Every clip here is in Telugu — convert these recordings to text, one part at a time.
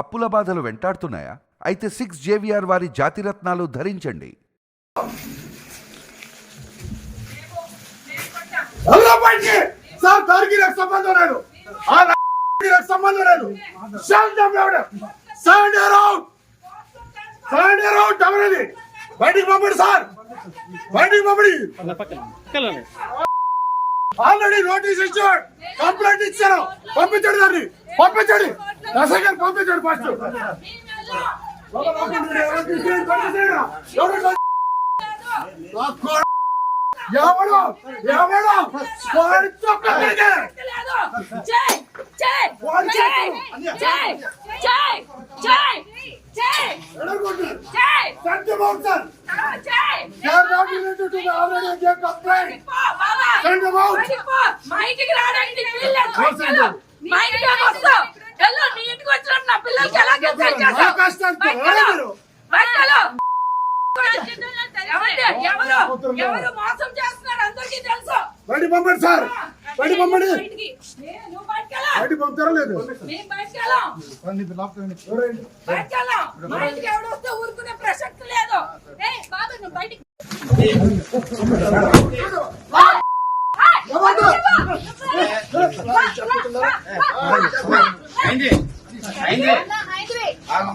అప్పుల బాధలు వెంటాడుతున్నాయా? అయితే సిక్స్ జేవిఆర్ వారి జాతిరత్నాలు ధరించండి. బయటికి పంపండి సార్. బయటికి పంపండి. ఆల్రెడీ నోటీస్ ఇచ్చాడు కంప్లైంట్ ఇచ్చారు పంపించండి దాన్ని పంపించండి ఎస్ఐ గారు పంపించండి ఫస్ట్ ఎవడు ఎవడు వాడి చొక్క తిరిగి జై Send them out. మా ఇంటికి వీల్లేదు బయటకెళ్ళు. మా ఇంటికి ఇంటికి నా పిల్లలకి ఎలా గెలిచారు నా కష్టానికి ఎవరు? మీరు? ఎవరు ఎవరు మోసం చేస్తున్నారు? అందరికీ తెలుసు. బయటికి పంపండి సార్. బయటికి పంపండి. బయటికి పంపుతారా లేదు ఎవడు వస్తే ఊరుకునే ప్రసక్తి లేదు. బాబు నువ్వు బయటికి ఆగండి సార్ ఎంతసేపు ఆడుకున్నారు మాకు? ఎంతసేపు? ఎన్ని సంవత్సరాలు? ఎన్ని బాధలు? ఎన్ని బాధలు? ఎన్ని నువ్వు బయటకెళ్ళు. నువ్వెవరు? ఏ, వెళ్ళు. వెళ్ళు.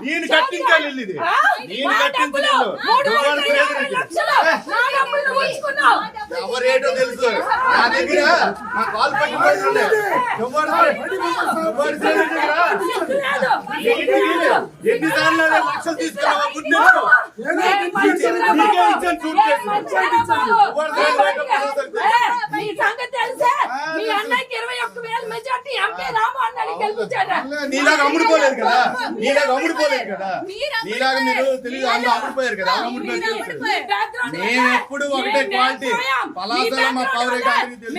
నేను? కట్టించాలి ఇల్లు ఇది. నేను ఉంచుకున్నావు. ఎవరేటో తెలుసు? నా దగ్గర నా కాల్ లేదు. ఎన్నిసార్లు అదే లక్షలు తీసుకున్నావా? మంచిగా నీకే. ఇచ్చాను నీలాగా అమ్ముడుపోలేదు కదా. నీలాగా అమ్ముడుపోలేదు కదా. నీలాగా మీరు తెలియదు అందరూ అమ్ముడుపోయారు కదా అమ్ముడుపోయారు. మేము ఎప్పుడు ఒకటే క్వాలిటీ పలాసలో మా అందరికీ తెలుసు.